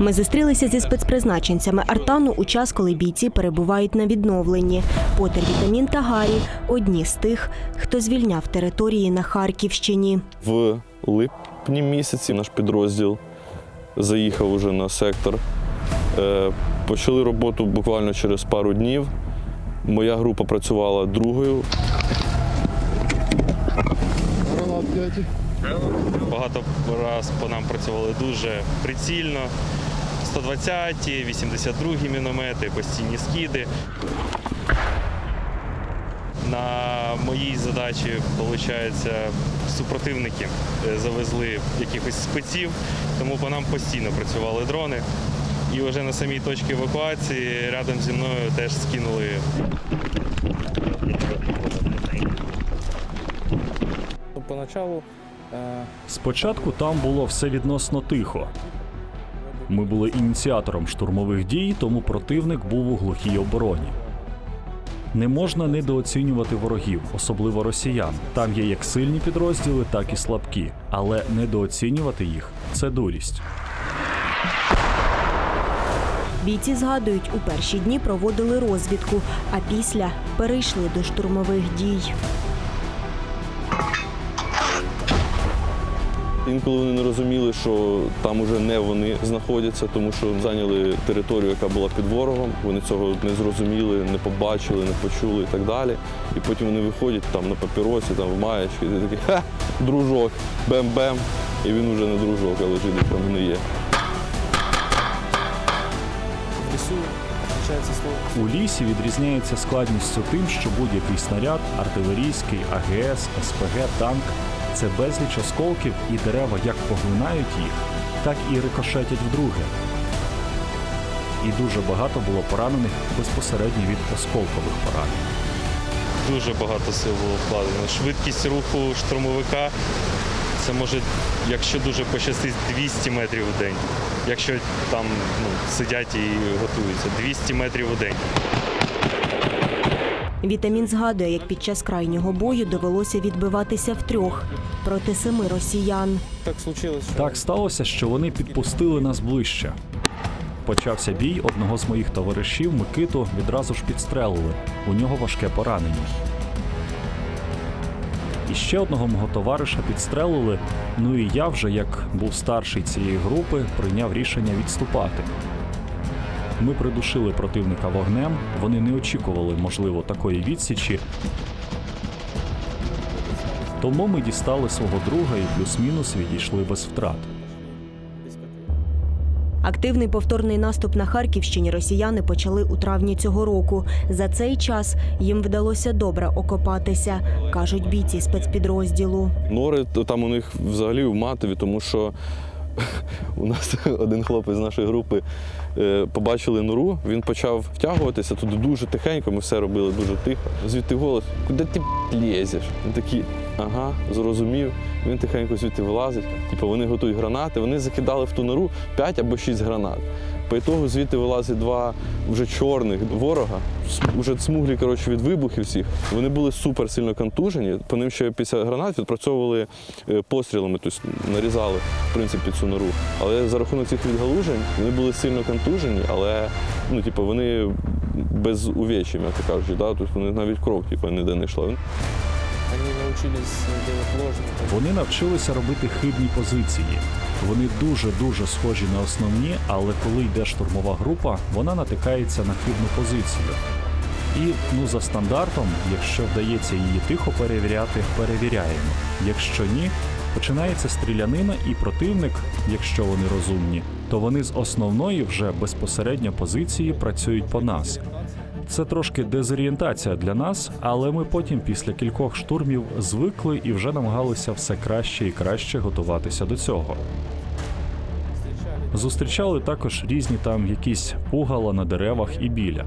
Ми зустрілися зі спецпризначенцями Артану у час, коли бійці перебувають на відновленні. Потер Вітамін та Гаррі одні з тих, хто звільняв території на Харківщині. В липні місяці наш підрозділ заїхав уже на сектор. Е, Почали роботу буквально через пару днів. Моя група працювала другою. Багато раз по нам працювали дуже прицільно. 120-ті, 82-гі міномети, постійні скиди. На моїй задачі, виходить, супротивники е, завезли якихось спеців, тому по нам постійно працювали дрони. І вже на самій точці евакуації рядом зі мною теж скинули Ну, Поначалу Спочатку там було все відносно тихо. Ми були ініціатором штурмових дій, тому противник був у глухій обороні. Не можна недооцінювати ворогів, особливо росіян. Там є як сильні підрозділи, так і слабкі. Але недооцінювати їх це дурість. Бійці згадують, у перші дні проводили розвідку, а після перейшли до штурмових дій. Інколи вони не розуміли, що там уже не вони знаходяться, тому що зайняли територію, яка була під ворогом. Вони цього не зрозуміли, не побачили, не почули і так далі. І потім вони виходять там на папіросі, там в маєчки, і такий ха, дружок, бем-бем. І він вже не дружок, а лежить там не є. У лісі відрізняється складністю тим, що будь-який снаряд, артилерійський, АГС, СПГ, танк це безліч осколків, і дерева як поглинають їх, так і рикошетять вдруге. І дуже багато було поранених безпосередньо від осколкових поранень. Дуже багато сил було вкладено. Швидкість руху штурмовика це може, якщо дуже пощастить, 200 метрів в день. Якщо там ну, сидять і готуються, 200 метрів у день. Вітамін згадує, як під час крайнього бою довелося відбиватися втрьох проти семи росіян. Так случилось, Так сталося, що вони підпустили нас ближче. Почався бій одного з моїх товаришів Микиту відразу ж підстрелили. У нього важке поранення. І ще одного мого товариша підстрелили. Ну і я вже, як був старший цієї групи, прийняв рішення відступати. Ми придушили противника вогнем. Вони не очікували, можливо, такої відсічі. Тому ми дістали свого друга і плюс-мінус відійшли без втрат. Активний повторний наступ на Харківщині росіяни почали у травні цього року. За цей час їм вдалося добре окопатися, кажуть бійці спецпідрозділу. Нори там у них взагалі в матові, тому що у нас один хлопець з нашої групи е, побачили нору, він почав втягуватися туди дуже тихенько, ми все робили дуже тихо. Звідти голос, куди ти б***ь, лізеш? Він такий, ага, зрозумів. Він тихенько звідти вилазить. Типу вони готують гранати. Вони закидали в ту нору 5 або 6 гранат. По ітогу звідти вилазить два вже чорних ворога, вже смуглі коротше, від вибухів всіх. Вони були супер сильно контужені. По ним ще після гранат відпрацьовували е, пострілами, тобто нарізали в принципі цю нору. Але за рахунок цих відгалужень вони були сильно контужені, але ну, типу, вони без увечів, як то кажуть, да? тобто вони навіть кров типу, ніде не йшла. Ложні. Вони навчилися робити хибні позиції. Вони дуже-дуже схожі на основні, але коли йде штурмова група, вона натикається на хибну позицію. І ну за стандартом, якщо вдається її тихо перевіряти, перевіряємо. Якщо ні, починається стрілянина, і противник, якщо вони розумні, то вони з основної вже безпосередньо позиції працюють по нас. Це трошки дезорієнтація для нас, але ми потім, після кількох штурмів, звикли і вже намагалися все краще і краще готуватися до цього. Зустрічали також різні там якісь пугала на деревах і біля.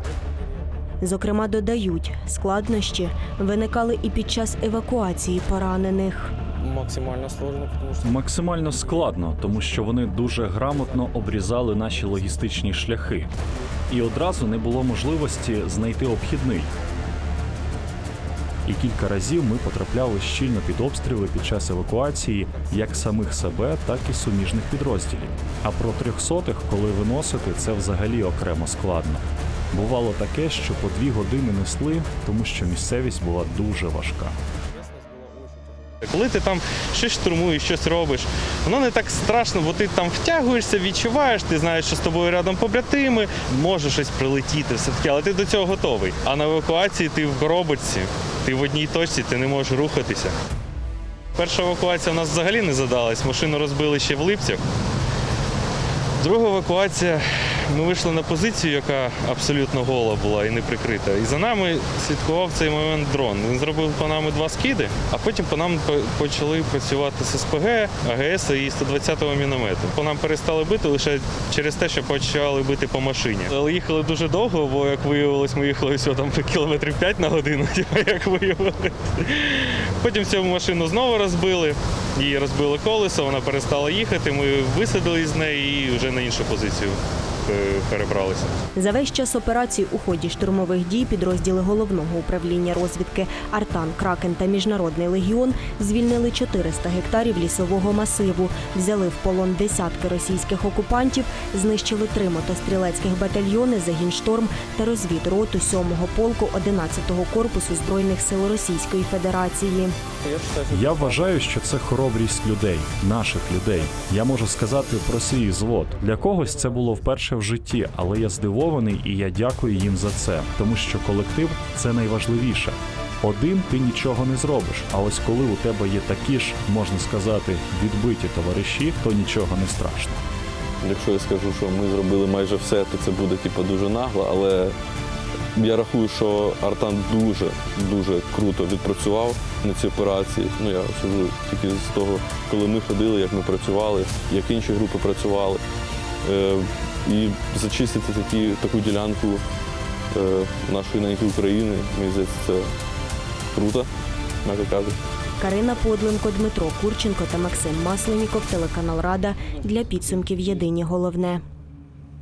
Зокрема, додають, складнощі виникали і під час евакуації поранених. Максимально сложно, тому що Максимально складно, тому що вони дуже грамотно обрізали наші логістичні шляхи, і одразу не було можливості знайти обхідний. і кілька разів ми потрапляли щільно під обстріли під час евакуації як самих себе, так і суміжних підрозділів. А про трьохсотих, коли виносити, це взагалі окремо складно. Бувало таке, що по дві години несли, тому що місцевість була дуже важка. Коли ти там щось штурмуєш, щось робиш, воно не так страшно, бо ти там втягуєшся, відчуваєш, ти знаєш, що з тобою рядом побратими, може щось прилетіти, все таке, але ти до цього готовий. А на евакуації ти в коробочці, ти в одній точці, ти не можеш рухатися. Перша евакуація у нас взагалі не задалась, машину розбили ще в липцях. Друга евакуація. Ми вийшли на позицію, яка абсолютно гола була і не прикрита. І за нами слідкував цей момент дрон. Він зробив по нам два скиди, а потім по нам почали працювати з СПГ, АГС і 120-го міномету. По нам перестали бити лише через те, що почали бити по машині. Але їхали дуже довго, бо як виявилось, ми їхали всього там кілометрів 5 на годину, як виявилось. Потім цю машину знову розбили, її розбили колесо, вона перестала їхати. Ми висадили з неї і вже на іншу позицію перебралися. За весь час операції у ході штурмових дій підрозділи головного управління розвідки Артан, Кракен та Міжнародний легіон звільнили 400 гектарів лісового масиву, взяли в полон десятки російських окупантів, знищили три мотострілецьких батальйони, загін шторм та розвідроту 7-го полку 11-го корпусу збройних сил Російської Федерації. Я считаю, что Я вважаю, що це хоробрість людей, наших людей. Я можу сказати про свій взвод. Для когось це було вперше в житті, але я здивований і я дякую їм за це, тому що колектив це найважливіше. Один ти нічого не зробиш. А ось коли у тебе є такі ж, можна сказати, відбиті товариші, то нічого не страшно. Якщо я скажу, що ми зробили майже все, то це буде типу, дуже нагло, але я рахую, що Артан дуже дуже круто відпрацював на цій операції. Ну я сужу тільки з того, коли ми ходили, як ми працювали, як інші групи працювали. І зачистити такі, таку ділянку е, нашої неньки України, мені здається, це круто, м'яко кажуть. Карина Подленко, Дмитро Курченко та Максим Масленіков, телеканал Рада для підсумків Єдині головне.